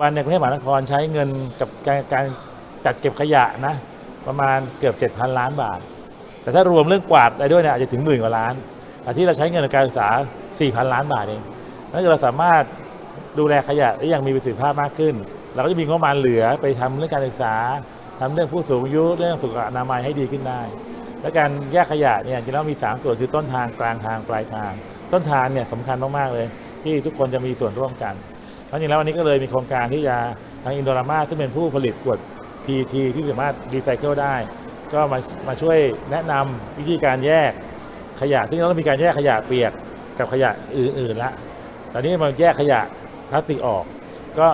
วันในกรุงเทพมหานครใช้เงินกับการการจัดเก็บขยะนะ ประมาณเกือบ 7,000 ล้านบาท แต่ถ้ารวมเรื่องกวาดอะไรด้วยเนี่ยอาจจะถึงหมื่นกว่าล้านแต่ที่เราใช้เงินในการศึกษา 4,000 ล้านบาทเองนั่นคือเราสามารถดูแลขยะได้อย่างมีประสิทธิภาพมากขึ้น เราก็จะมีงบประมาณเหลือไปทำเรื่องการศึกษาทำเรื่องผู้สูงอายุเรื่องสุขอนามัยให้ดีขึ้นได้ และการแยกขยะเนี่ยจริงๆแล้วมี 3 ส่วนคือต้นทางกลางทางปลายทาง ต้นทางเนี่ยสำคัญมากๆเลย ที่ทุกคนจะมีส่วนร่วมกัน เพราะจริงๆแล้ววันนี้ก็เลยมีโครงการที่จะทางอินโดรามาซึ่งเป็นผู้ผลิตขวด PET ที่สามารถรีไซเคิลได้ ก็มามาช่วยแนะนำวิธีการแยกขยะซึ่งเราต้องมีการแยกขยะเปียกกับขยะอื่นๆละตอนนี้มาแยกขยะพลาสติกออก ก็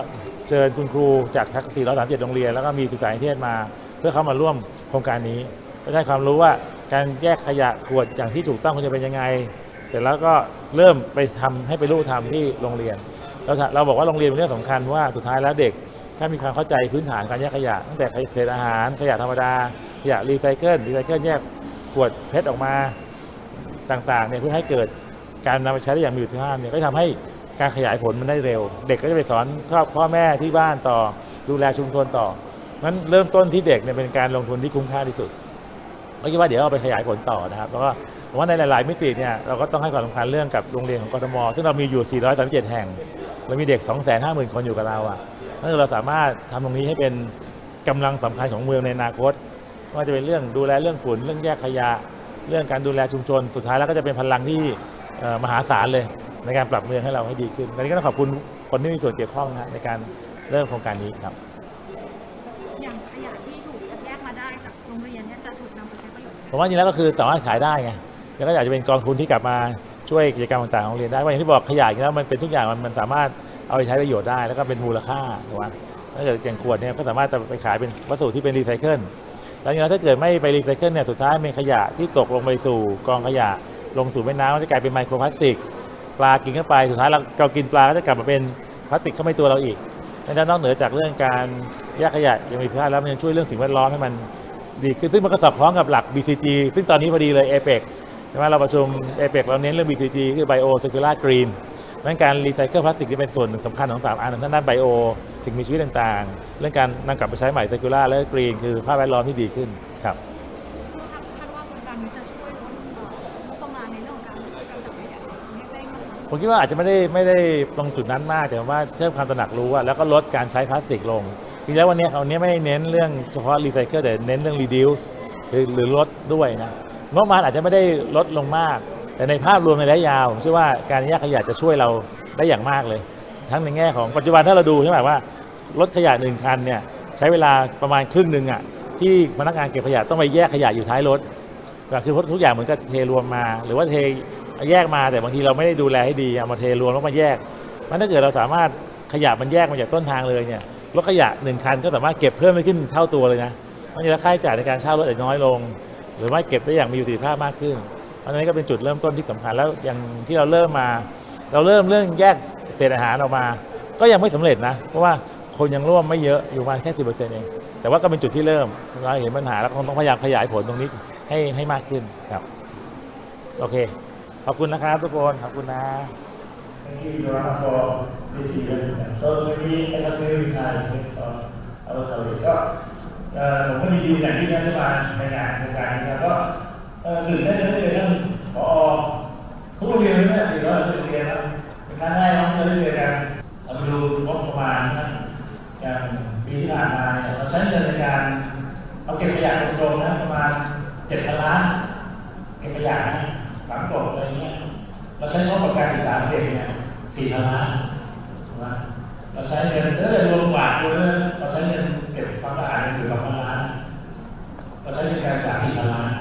เชิญคุณครูจากทัก4 3 7โรงเรียน แล้วก็มีศึกษานิเทศมา เพื่อเข้ามาร่วมโครงการนี้เพื่อให้ความรู้ว่าการแยกขยะขวดอย่างที่ถูกต้องควรจะเป็นยังไง เสร็จแล้วก็เริ่มไปทำให้ไปรู้ทำที่โรงเรียน เราเราบอกว่าโรงเรียนเป็นเรื่องสำคัญว่าสุดท้ายแล้วเด็ก ถ้ามีความเข้าใจพื้นฐานการแยกขยะ ตั้งแต่เศษอาหารขยะธรรมดาขยะรีไซเคิลรีไซเคิลแยกขวดเพชรออกมาต่างๆเนี่ยเพื่อให้เกิดการนำไปใช้ได้อย่างมีประสิทธิภาพเนี่ยก็ทำให้การขยายผลมันได้เร็ว เด็กก็จะไปสอนพ่อบพ่อแม่ที่บ้านต่อดูแลชุมชนต่อนั้นเริ่มต้นที่เด็กเนี่ยเป็นการลงทุนที่คุ้มค่าที่สุดก็คิดว่าเดี๋ยวเอาไปขยายผลต่อนะครับแล้วก็ว่าในหลาย ๆ มิติเนี่ยเราก็ต้องให้ความสำคัญเรื่องกับโรงเรียนของกทมซึ่งเรามีอยู่ 437 แห่ง เรามีเด็ก 250,000 คนอยู่กับเราอะนั่นคือเราสามารถทำตรงนี้ให้เป็นกำลังสำคัญของเมืองในอนาคตไม่ว่าจะเป็นเรื่องดูแลเรื่องฝุ่นเรื่องแยกขยะ เรื่องการดูแลชุมชน สุดท้ายแล้วก็จะเป็นพลังที่เอ่อมหาศาลเลย ในการปรับเมืองให้เราให้ดีขึ้นวันนี้ก็ต้องขอบคุณคนที่มีส่วนเกี่ยวข้องนะในการเริ่มโครงการนี้ครับอย่างขยะที่ถูกคัดแยกมาได้จากโรงเรียนเนี่ยจะถูกนำไปใช้ประโยชน์ผมว่าจริงแล้วก็คือสามารถขายได้ไงแล้วก็อยากจะเป็นกองทุนที่กลับมา ช่วยกิจกรรมต่างๆของโรงเรียนได้ว่าอย่างที่บอกขยะจริงๆแล้วมันเป็นทุกอย่างมันมันสามารถเอาไปใช้ประโยชน์ได้แล้วก็เป็นมูลค่าถูกไหมถ้าเกิดอย่างขวดเนี่ยก็สามารถจะไปขายเป็นวัสดุที่เป็นรีไซเคิลแล้วอย่างถ้าเกิดไม่ไปรีไซเคิลเนี่ยสุดท้ายเป็นขยะที่ตกลงไปสู่กองขยะลงสู่แม่น้ำก็จะกลายเป็นไมโครพลาสติก ปลากินเข้าไปสุดท้ายเราเรากินปลาก็จะกลับมาเป็นพลาสติกเข้าไปตัวเราอีกดังนั้นนอกเหนือจากเรื่องการแยกขยะยังมีประโยชน์แล้วมันยังช่วยเรื่องสิ่งแวดล้อมให้มันดีขึ้นซึ่งมันก็สอดคล้องกับหลัก BCG ซึ่งตอนนี้พอดีเลย APEC ใช่ไหมเราประชุม APEC เราเน้นเรื่อง BCG คือ Bio Circular Green นั้นการรีไซเคิลพลาสติกนี่เป็นส่วนหนึ่งสำคัญของสามอันทั้งด้านไบโอสิ่งมีชีวิตต่างๆ เรื่องการนำกลับไปใช้ใหม่ circular และ green คือภาพแวดล้อมที่ดีขึ้นครับคาดว่าโครงการนี้จะช่วยลดเอ่องบประมาณในเรื่องของการกำจัดขยะให้ได้มากขึ้นผมคิดว่าอาจจะไม่ได้ไม่ได้ตรงจุดนั้นมาก แต่ว่าเพิ่มความตระหนักรู้ว่าแล้วก็ลดการใช้พลาสติกลงจริงๆแล้ววันนี้เอาเนี้ยไม่ได้เน้นเรื่องเฉพาะรีไซเคิลแต่เน้นเรื่อง reduce หรือหรือลดด้วยนะ งบประมาณอาจจะไม่ได้ลดลงมาก แต่ในภาพรวมในระยะยาวผมเชื่อว่าการแยกขยะจะช่วยเราได้อย่างมากเลย ทั้งในแง่ของปัจจุบันถ้าเราดูใช่ไหมว่ารถขยะหนึ่งคันเนี่ยใช้เวลาประมาณครึ่งหนึ่งอะที่พนักงานเก็บขยะต้องไปแยกขยะอยู่ท้ายรถก็คือทุกอย่างเหมือนกับเทรวมมา หรือว่าเทแยกมาแต่บางทีเราไม่ได้ดูแลให้ดีเอามาเทรวมแล้วมาแยกมันถ้าเกิดเราสามารถขยะมันแยกมาจากต้นทางเลยเนี่ยรถขยะหนึ่งคันก็สามารถเก็บเพิ่มไปขึ้นเท่าตัวเลยนะมันจะค่าใช้จ่ายในการเช่ารถอาจจะน้อยลง หรือว่าเก็บได้อย่างมีประสิทธิภาพมากขึ้นอันนี้ก็เป็นจุดเริ่มต้นที่สำคัญแล้วอย่างที่เราเริ่มมา เราเริ่มเรื่องแยกเศษอาหารออกมา ก็ยังไม่สำเร็จนะ เพราะว่าคนยังร่วมไม่เยอะอยู่มาแค่สิบเปอร์เซ็นต์เอง แต่ว่าก็เป็นจุดที่เริ่มเราเห็นปัญหาแล้วคงต้องพยายามขยายผลตรงนี้ให้ให้มากขึ้นครับ โอเค ขอบคุณนะครับทุกคน ขอบคุณนะ Thank you, Joanna, for this event. So maybe as a very time of our colleague ก็ผมก็มีดีอย่างที่ท่านได้มาในงาน ก็อื่นได้เลยท่านผอทุกเรียนเนี่ยสี่ร้อยสิบโรงเรียนแล้วเป็นครั้งแรกเราได้เจอกันเราไปดูงบประมาณนะอย่างปีที่ผ่านมาเนี่ยเราใช้เงินในการเอาเก็บขยะตรงๆนะประมาณเจ็ดพันล้านเก็บขยะนะฝังกบอะไรเงี้ยเราใช้งบประการศึกษาของเด็กเนี่ยสี่พันล้านเราใช้เงินถ้าเกิดรวมกวาดด้วยเราใช้เงินเก็บความสะอาดถึงสองพันล้านเราใช้เงินการศึกษาสี่พันล้าน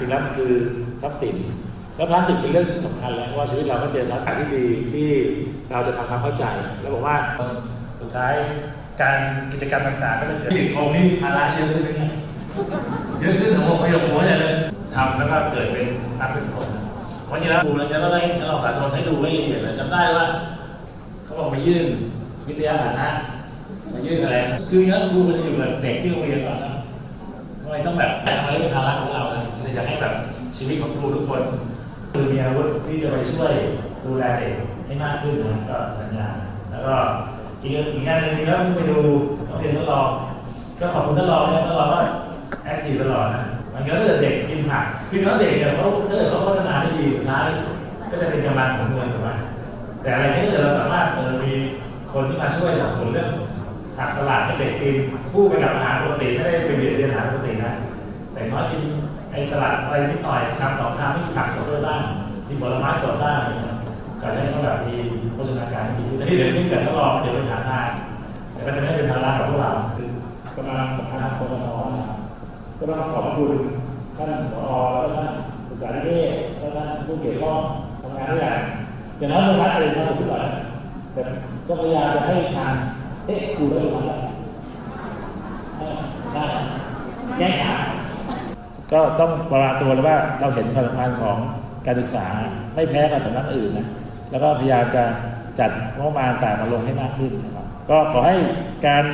จริงแล้วมันคือทรัพย์สิน แล้วพลาสติกเป็นเรื่องสำคัญแล้วว่าชีวิตเราก็เจอพลาสติกที่ดีที่เราจะทำความเข้าใจ แล้วบอกว่าสุดท้ายการกิจกรรมต่างๆก็จะเกิดที่โครงนี่ภาระเยอะขึ้นไหมเนี่ยเยอะขึ้นหัวขยบหัวเนี่เลยทำแล้วก็เกิดเป็นนักเป็นคนราะฉะนั้นดูแล้วจะต้องได้เราสาธารณให้ดูให้ละเอียดเลยจำได้ว่า เขาบอกมายื่นวิทยาฐานะมายื่นอะไร คืองั้นครูมันจะอยู่แบบเด็กที่โรงเรียนก่อนนะทำไมต้องแบบ ชีวิตของครูทุกคน คือมีอาวุธที่จะไปช่วยดูแลเด็กให้มากขึ้นนะก็สัญญาแล้วก็อีกอีกงานหนึ่งที่แล้วไปดูเรียนทดลองก็ขอบคุณท่านรองเนี่ยท่านรองก็แอคทีฟตลอดนะมันก็ถ้าเกิดเด็กกินผักคือถ้าเด็กเนี่ยเขาถ้าเกิดเขาพัฒนาได้ดีสุดท้ายก็จะเป็นกำลังของเมืองถูกไหมแต่อะไรนี้เกิดเราสามารถเออมีคนที่มาช่วยสนับสนุนเรื่องผักสลัดให้เด็กกินคู่ไปกับอาหารปกติได้ ลัดอะไรนิดหน่อยคำสองคำไม่มีผักสดด้วยบ้างมีผลไม้สดบ้างอะไรอย่างเงี้ยก็ให้เขาแบบมีโภชนาการที่ดีขึ้นที่เดี๋ยวขึ้นกับทดลองเดี๋ยวไปหาทางแต่ก็จะไม่เป็นภาระกับพวกเราคือกำลังสำคัญกรทนะครับก็ต้องขอบคุณท่านผอและท่านศึกษาธิเทศและท่านผู้เกี่ยวข้องทำงานด้วยกันอย่างนั้นเรารักเองมาสุดก่อนแต่ก็พยายามจะให้ทางเอ๊ะครูได้ไหมได้แก้ไข ก็ต้องประมาณตัวเลยว่าเราเห็นความสำคัญของการศึกษาไม่แพ้กับสำนักอื่นนะแล้วก็พยายามจะจัดงบประมาณต่างมาลงให้มากขึ้นนะครับก็ขอให้การ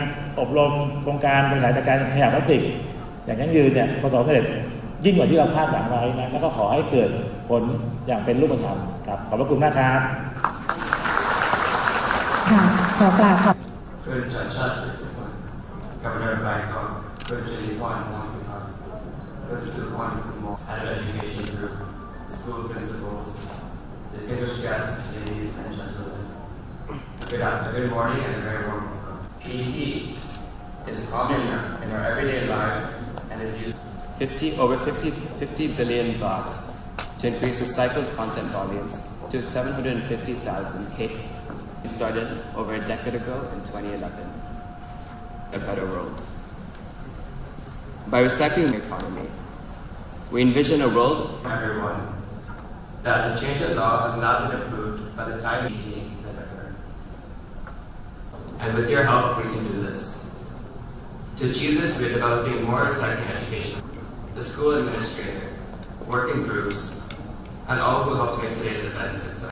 อบรมโครงการบริหารจัดการขยะพลาสติก อย่างยั่งยืนเนี่ยประสบความสำเร็จยิ่งกว่าที่เราคาดหวังไว้นะแล้วก็ขอให้เกิดผลอย่างเป็นรูปธรรมครับขอบพระคุณมากครับค่ะขอกราบขอบเพื่อนชาติชาติทุกคนกับเดินไปก็เพื่อนจะรีพอร์ตมองถึงครับเพื่อนสื่อควา that's the point of the head of education group, school of principals, distinguished guests, ladies and gentlemen. A good, a good morning and a very warm welcome. PT is common in our everyday lives and is used 50, over 50, 50 billion baht to increase recycled content volumes to 750,000 k. We started over a decade ago in 2011. A better world. By recycling the economy, we envision a world, everyone, that the change in law has not been approved by the time meeting that occurred. And with your help, we can do this. To achieve this, we are developing more exciting education. The school administrator, working groups, and all who helped make today's event a success.